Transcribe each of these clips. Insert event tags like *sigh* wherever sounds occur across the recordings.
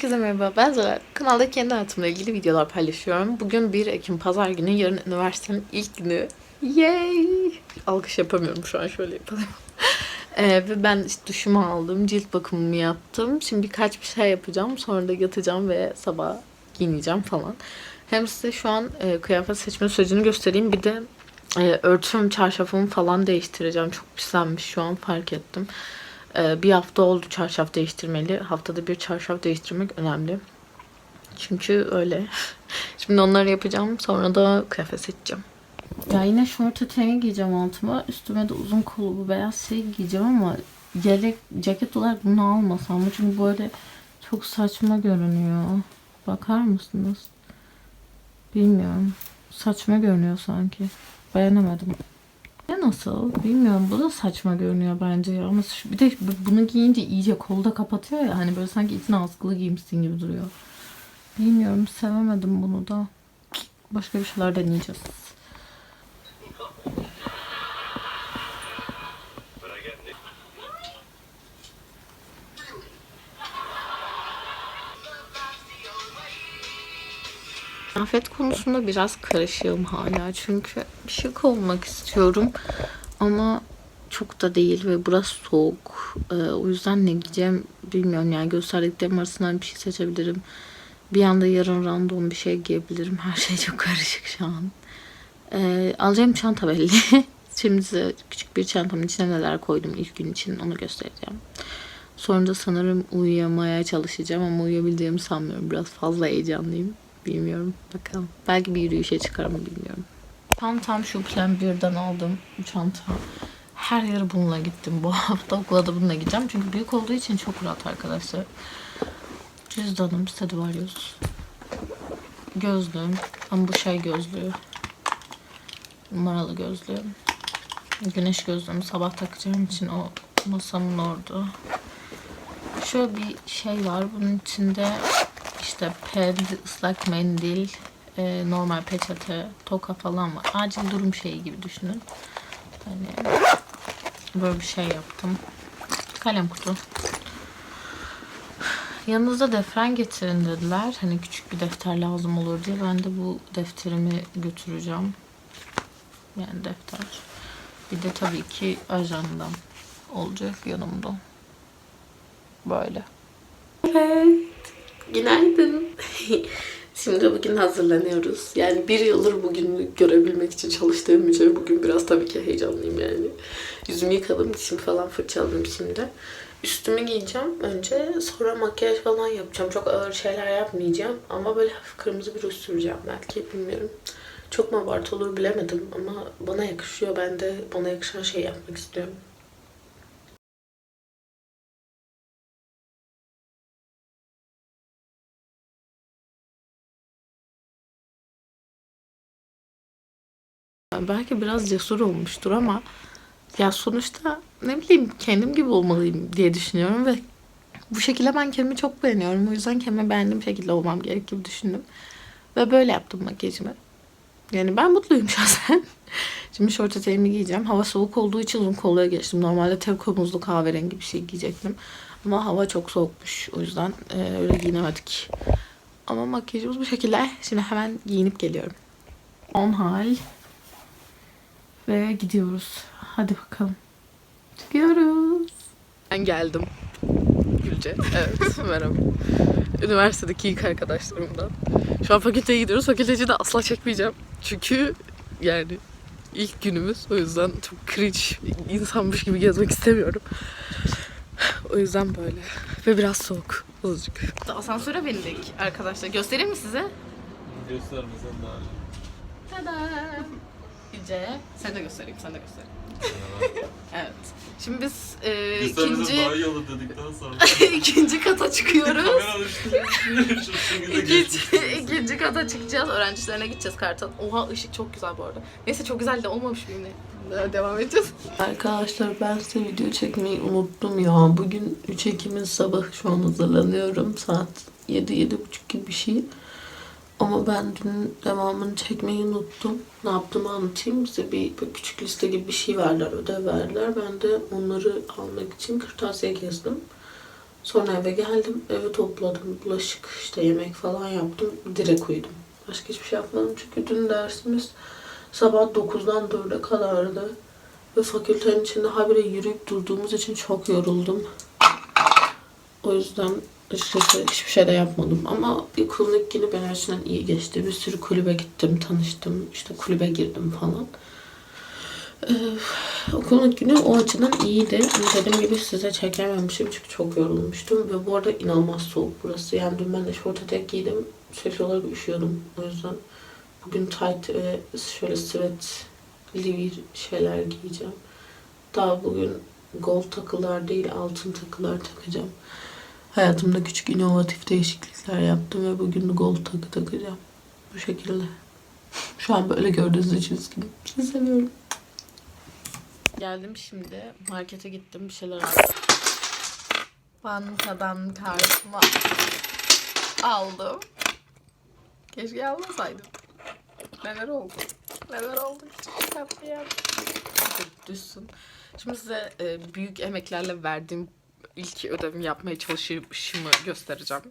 Herkese merhaba ben Zara. Kanalda kendi hayatımla ilgili videolar paylaşıyorum. Bugün 1 Ekim pazar günü, yarın üniversitenin ilk günü. Yay! Alkış yapamıyorum şu an şöyle yapalım. *laughs* Ee, ve ben işte duşumu aldım, cilt bakımımı yaptım. Şimdi birkaç bir şey yapacağım. Sonra da yatacağım ve sabah giyineceğim falan. Hem size şu an e, kıyafet seçme sürecini göstereyim. Bir de e, örtüm, çarşafımı falan değiştireceğim. Çok pislenmiş şu an fark ettim. Ee, bir hafta oldu çarşaf değiştirmeli. Haftada bir çarşaf değiştirmek önemli. Çünkü öyle. *laughs* Şimdi onları yapacağım. Sonra da kıyafet seçeceğim. Ya yine şort eteği giyeceğim altıma. Üstüme de uzun kollu beyaz şey giyeceğim ama yelek, ceket olarak bunu almasam? Çünkü böyle çok saçma görünüyor. Bakar mısınız? Bilmiyorum. Saçma görünüyor sanki. Beğenemedim. Ya nasıl? Bilmiyorum. Bu da saçma görünüyor bence ya. Ama bir de bunu giyince iyice kolu da kapatıyor ya. Hani böyle sanki içine askılı giymişsin gibi duruyor. Bilmiyorum. Sevemedim bunu da. Başka bir şeyler deneyeceğiz. Kıyafet konusunda biraz karışığım hala. Çünkü şık olmak istiyorum. Ama çok da değil ve burası soğuk. Ee, o yüzden ne giyeceğim bilmiyorum. Yani gösterdiklerim arasından bir şey seçebilirim. Bir anda yarın random bir şey giyebilirim. Her şey çok karışık şu an. Ee, alacağım çanta belli. *laughs* Şimdi size küçük bir çantamın içine neler koydum ilk gün için onu göstereceğim. Sonra da sanırım uyuyamaya çalışacağım ama uyuyabildiğimi sanmıyorum. Biraz fazla heyecanlıyım. Bilmiyorum. Bakalım. Belki bir yürüyüşe çıkarım bilmiyorum. Çantam şu Plan 1'den aldım. Bu çanta. Her yere bununla gittim. Bu hafta okula da bununla gideceğim. Çünkü büyük olduğu için çok rahat arkadaşlar. Cüzdanım Stradivarius. Gözlüğüm. Ama bu şey gözlüğü. Numaralı gözlüğüm. Güneş gözlüğümü sabah takacağım için o masamın orada. Şöyle bir şey var. Bunun içinde işte ped, ıslak mendil, e, normal peçete, toka falan var. Acil durum şeyi gibi düşünün. Hani böyle bir şey yaptım. Kalem kutu. Yanınızda defter getirin dediler. Hani küçük bir defter lazım olur diye. Ben de bu defterimi götüreceğim. Yani defter. Bir de tabii ki ajandam olacak yanımda. Böyle. Evet. Günaydın. *laughs* Şimdi bugün hazırlanıyoruz. Yani bir yıldır bugün görebilmek için çalıştığım için bugün biraz tabii ki heyecanlıyım yani. Yüzümü yıkadım, dişimi falan fırçaladım şimdi. Üstümü giyeceğim önce. Sonra makyaj falan yapacağım. Çok ağır şeyler yapmayacağım. Ama böyle hafif kırmızı bir ruj süreceğim belki. Bilmiyorum. Çok mu abartı olur bilemedim ama bana yakışıyor. Ben de bana yakışan şey yapmak istiyorum. Belki biraz cesur olmuştur ama ya sonuçta ne bileyim kendim gibi olmalıyım diye düşünüyorum ve bu şekilde ben kendimi çok beğeniyorum. O yüzden kendimi beğendiğim şekilde olmam gerek gibi düşündüm. Ve böyle yaptım makyajımı. Yani ben mutluyum *laughs* şahsen. Şimdi şort eteğimi giyeceğim. Hava soğuk olduğu için uzun kolluya geçtim. Normalde tevko muzlu kahverengi bir şey giyecektim. Ama hava çok soğukmuş. O yüzden e, öyle giyinemedik. Ama makyajımız bu şekilde. Şimdi hemen giyinip geliyorum. On hal. Ve gidiyoruz. Hadi bakalım. Çıkıyoruz. Ben geldim. Gülce. Evet *laughs* merhaba. Üniversitedeki ilk arkadaşlarımdan. Şu an fakülteye gidiyoruz. Fakülteci de asla çekmeyeceğim. Çünkü yani ilk günümüz. O yüzden çok cringe insanmış gibi gezmek istemiyorum. O yüzden böyle. Ve biraz soğuk. Azıcık. Asansöre bindik arkadaşlar. Göstereyim mi size? Göstermesen daha iyi. Tada. Gülce. Sen de göstereyim, sen de göstereyim. *laughs* evet. Şimdi biz e, ikinci daha iyi olur dedikten sonra. *laughs* ikinci kata çıkıyoruz. İkinci, ikinci kata çıkacağız. Öğrencilerine gideceğiz Kartal. Oha ışık çok güzel bu arada. Neyse çok güzel de olmamış? Daha Devam edeceğiz. Arkadaşlar ben size video çekmeyi unuttum ya. Bugün 3 Ekim'in sabahı şu an hazırlanıyorum. Saat 7-7.30 gibi bir şey. Ama ben dün devamını çekmeyi unuttum. Ne yaptığımı anlatayım. Bize bir, bir küçük liste gibi bir şey verdiler, ödev verdiler. Ben de onları almak için kırtasiye gezdim. Sonra eve geldim, evi topladım, bulaşık, işte yemek falan yaptım. Direkt uyudum. Başka hiçbir şey yapmadım çünkü dün dersimiz sabah 9'dan 4'e kadardı. Ve fakültenin içinde habire yürüyüp durduğumuz için çok yoruldum. O yüzden açıkçası hiçbir şey de yapmadım. Ama okulun ilk günü benim açımdan iyi geçti. Bir sürü kulübe gittim, tanıştım. işte kulübe girdim falan. Ee, okulun ilk günü o açıdan iyiydi. Ama dediğim gibi size çekememişim çünkü çok yorulmuştum. Ve bu arada inanılmaz soğuk burası. Yani dün ben de şort etek giydim. Sürekli olarak üşüyordum. O yüzden bugün tight ve şöyle sweat bir şeyler giyeceğim. Daha bugün gold takılar değil altın takılar takacağım. Hayatımda küçük inovatif değişiklikler yaptım ve bugün de gold takı takacağım. Bu şekilde. Şu an böyle gördüğünüz için. Sizi seviyorum. Geldim şimdi. Markete gittim. Bir şeyler aldım. Bankadan kartımı aldım. Keşke almasaydım. Neler oldu? Neler oldu? Hiç yapmayayım. Düşsün. Şimdi size e, büyük emeklerle verdiğim ilk ödevimi yapmaya çalışışımı göstereceğim.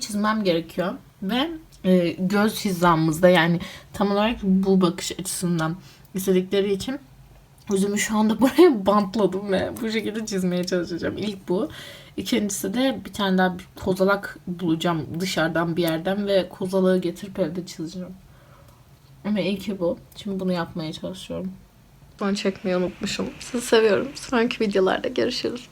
Çizmem gerekiyor ve e, göz hizamızda yani tam olarak bu bakış açısından istedikleri için yüzümü şu anda *laughs* buraya bantladım ve bu şekilde çizmeye çalışacağım. İlk bu. İkincisi de bir tane daha bir kozalak bulacağım dışarıdan bir yerden ve kozalağı getirip evde çizeceğim. Ama ilki bu. Şimdi bunu yapmaya çalışıyorum. Ben çekmeyi unutmuşum. Sizi seviyorum. Sonraki videolarda görüşürüz.